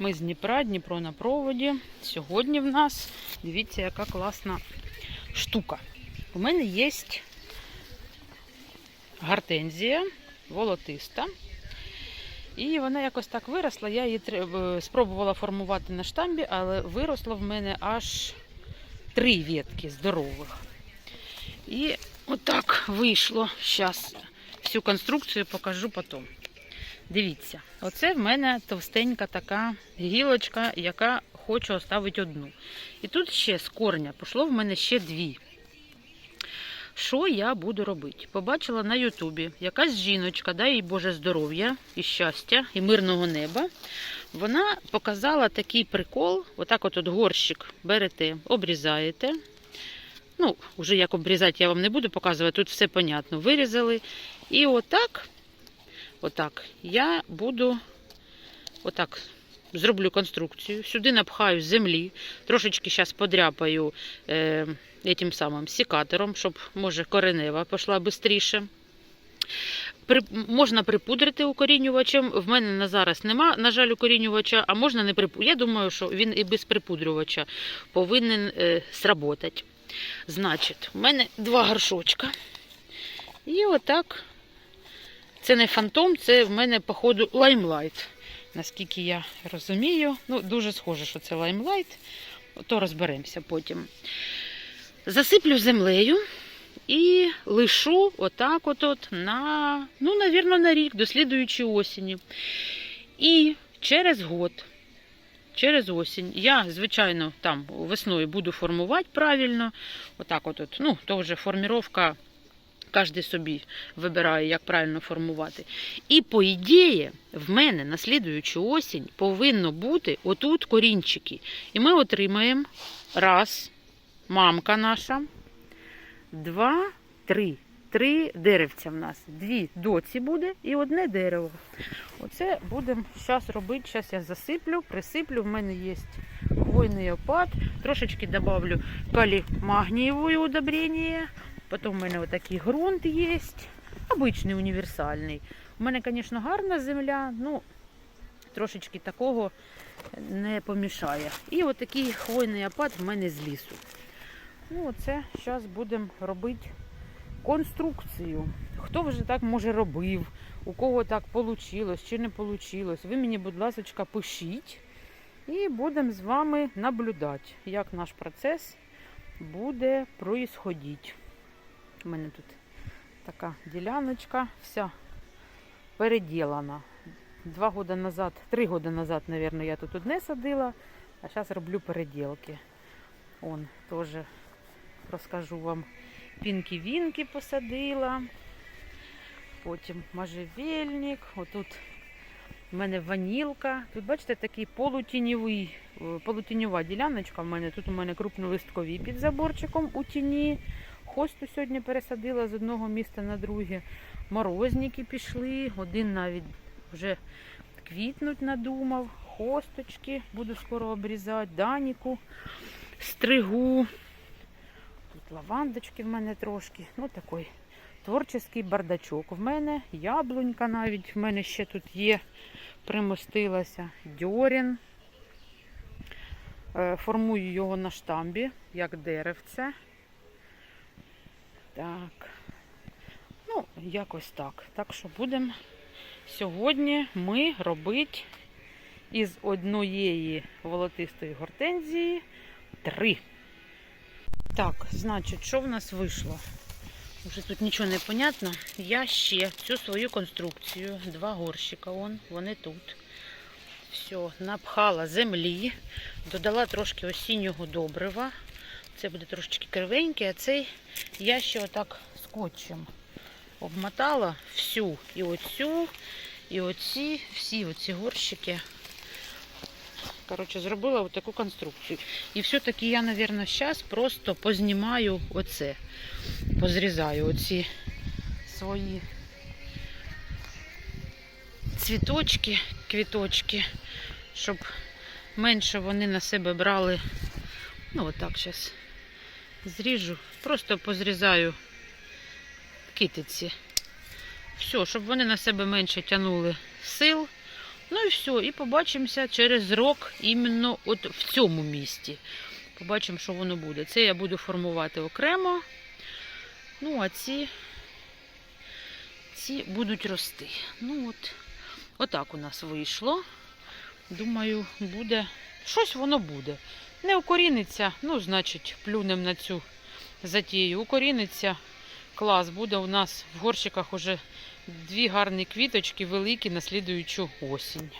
Дніпра, Дніпро на проводі. Сьогодні в нас, дивіться, яка класна штука. У мене є гортензія волотиста. І вона якось так виросла. Я її е, спробувала формувати на штамбі, але виросло в мене аж три ветки здорових. І отак вийшло. Зараз всю конструкцію покажу потім. Дивіться, оце в мене товстенька така гілочка, яка хочу оставити одну. І тут ще з корня пішло в мене ще дві. Що я буду робити? Побачила на Ютубі якась жіночка, дай їй Боже здоров'я і щастя, і мирного неба. Вона показала такий прикол: отак от, от горщик берете, обрізаєте. Ну, вже як обрізати, я вам не буду показувати, тут все понятно. Вирізали. І отак, отак, я буду отак зроблю конструкцію. Сюди напхаю землі, трошечки зараз подряпаю е, этим самим сікатором, щоб, може, коренева пішла швидше. При, можна припудрити укорінювачем. В мене на зараз нема, на жаль, укорінювача, а можна не припудрити. Я думаю, що він і без припудрювача повинен е, сработати. Значить, у мене два горшочка. І отак. Це не фантом, це в мене, походу, лаймлайт. Наскільки я розумію. Ну, дуже схоже, що це лаймлайт. То розберемося потім. Засиплю землею і лишу отак от, на, ну, навірно, на рік, до слідуючої осені. І через год, через осінь, я, звичайно, там весною буду формувати правильно. Отак от, от. Ну, то вже форміровка. Кожен собі вибирає, як правильно формувати. І по ідеї, в мене на слідуючу осінь повинно бути отут корінчики. І ми отримаємо раз, мамка наша, два, три. Три деревця в нас. Дві доці буде і одне дерево. Оце будемо зараз робити. Зараз я засиплю, присиплю. В мене є хвойний опад. Трошечки добавлю калій-магнієве удобрення. Потім в мене отакий ґрунт є. Обичний універсальний. У мене, звісно, гарна земля, ну трошечки такого не помішає. І отакий хвойний опад в мене з лісу. Ну, оце зараз будемо робити конструкцію. Хто вже так може робив, у кого так вийшло чи не вийшло. Ви мені, будь ласка, пишіть. І будемо з вами наблюдати, як наш процес буде проїсходити. У мене тут така діляночка, вся переділана. Два роки назад, три роки назад, мабуть, я тут одне садила, а зараз роблю переділки. Он теж розкажу вам пінки-вінки посадила. Потім можжевельник. Отут в мене ванілка. Тут, бачите, такий полутіньовий, е, полутіньова діляночка. В мене тут у мене крупнолисткові під заборчиком у тіні. Хосту сьогодні пересадила з одного міста на друге. Морозники пішли, один навіть вже квітнуть надумав. Хосточки буду скоро обрізати, даніку, стригу. Тут лавандочки в мене трошки. Ну такий творчий бардачок. В мене яблунька навіть в мене ще тут є, примостилася. Дьорін. Е, Формую його на штамбі, як деревце. Так. Ну, якось так. Так що будемо сьогодні ми робити із однієї волотистої гортензії три. Так, значить, що в нас вийшло? Вже тут нічого не понятно. Я ще цю свою конструкцію, два горщика, вон, вони тут. Все, напхала землі, додала трошки осіннього добрива. Це буде трошечки кривенький, а цей я ще отак скотчем обмотала всю і оцю, і оці, всі оці горщики. Коротше, зробила таку конструкцію. І все-таки я, мабуть, зараз просто познімаю оце. Позрізаю оці свої цвіточки, квіточки, щоб менше вони на себе брали. Ну, отак зараз зріжу. Просто позрізаю китиці. Все, щоб вони на себе менше тягнули сил. Ну і все, і побачимося через рок іменно от в цьому місті. Побачимо, що воно буде. Це я буду формувати окремо. Ну, а ці, ці будуть рости. Ну от, отак у нас вийшло. Думаю, буде. Щось воно буде. Не укоріниться, ну, значить, плюнемо на цю затію. Укоріниться. Клас, буде у нас в горщиках уже дві гарні квіточки, великі на слідуючу осінь.